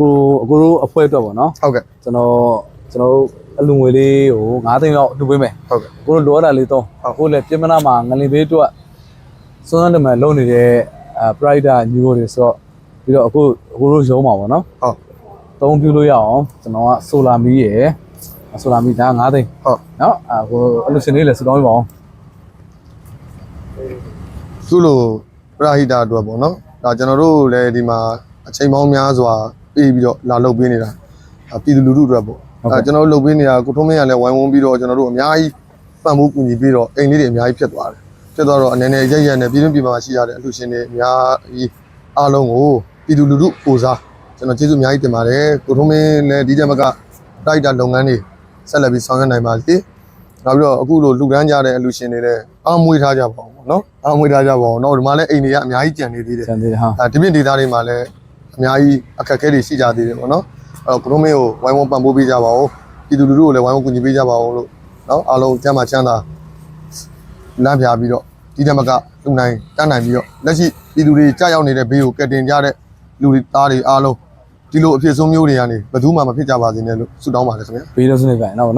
အခုအကိုတို့အဖွဲ့အတွက်ပေါ့နော်ဟုတ်ကဲ့ကျွန်တော်ကျွန်တော်တို့အလူငွေလေးဟို9သိန်းလောက်တူပေးမယ်ဟုတ်ကဲ့ကိုတို့လိုအပ်တာလေးတော့ဟုတ်ကိုလည်းပြင်မနာမှာငလင်ဘေးအတွက်စွမ်းစွမ်းတမန်လုံနေတဲ့အဲ pride ညူတွေဆိုတော့ပြီးတော့အခုအခုတို့ရုံးမှာပေါ့နော်ဟုတ်သုံးပြလို့ရအောင်ကျွန်တော်ကဆိုလာမီးရယ်ဆိုလာမီးဒါ9သိန်းဟုတ်နော်အခုအလူရှင်လေးလည်းစတောင်းပြပါအောင်သူ့လိုပရာဟိတာအတွက်ပေါ့နော်ဒါကျွန်တော်တို့လည်းဒီမှာအချိန်ပေါင်းများစွာ ပြီးပြီးတော့လာလုပ်ပေးနေတာဒါပြည်သူလူထုအတွက်ပေါ့အဲကျွန်တော်တို့လုပ်ပေးနေတာကိုထုံးမင်းရလည်းဝိုင်းဝန်းပြီးတော့ကျွန်တော်တို့အများကြီးပံ့ပိုးကူညီပြီးတော့အိမ်လေးတွေအများကြီးဖြစ်သွားတယ်ဖြစ်သွားတော့အနေနဲ့ရက်ရက်နဲ့ပြည်တွင်းပြည်ပမှာရှိရတဲ့အလှူရှင်တွေအများကြီးအားလုံးကိုပြည်သူလူထုပူစားကျွန်တော်ကျေးဇူးအများကြီးတင်ပါတယ်ကိုထုံးမင်းလည်းဒီတက်မကတိုက်တာလုပ်ငန်းတွေဆက်လက်ပြီးဆောင်ရွက်နိုင်ပါစေနောက်ပြီးတော့အခုလိုလူကန်းကြတဲ့အလှူရှင်တွေလည်းအားမွေးထားကြပါအောင်ပေါ့နော်အားမွေးထားကြပါအောင်တော့ဒီမှာလည်းအိမ်တွေကအများကြီးကြံနေသေးတယ်ကျန်သေးတယ်ဟာအဲဒီပြင်ဒေသတွေမှာလည်း အများကြီးအခက်အခဲတွေရှိကြသေးတယ်ပေါ့နော်အဲ့တော့ကိုရိုမင်းကိုဝိုင်းဝန်းပံ့ပိုးပေးကြပါဦးပြည်သူလူထုကိုလည်းဝိုင်းဝန်းကူညီပေးကြပါဦးလို့နော်အားလုံးကျမ်းမာချမ်းသာလမ်းပြပြီးတော့ဒီတက်မကလူနိုင်တန်းနိုင်ပြီးတော့လက်ရှိပြည်သူတွေကြောက်ရောက်နေတဲ့ဘေးကိုကယ်တင်ကြတဲ့လူတွေသားတွေအားလုံးဒီလိုအဖြစ်ဆုံးမျိုးတွေကနေဘယ်သူမှမဖြစ်ကြပါစေနဲ့လို့ဆုတောင်းပါတယ်ခင်ဗျာပေးလို့စနေကြနော်နော်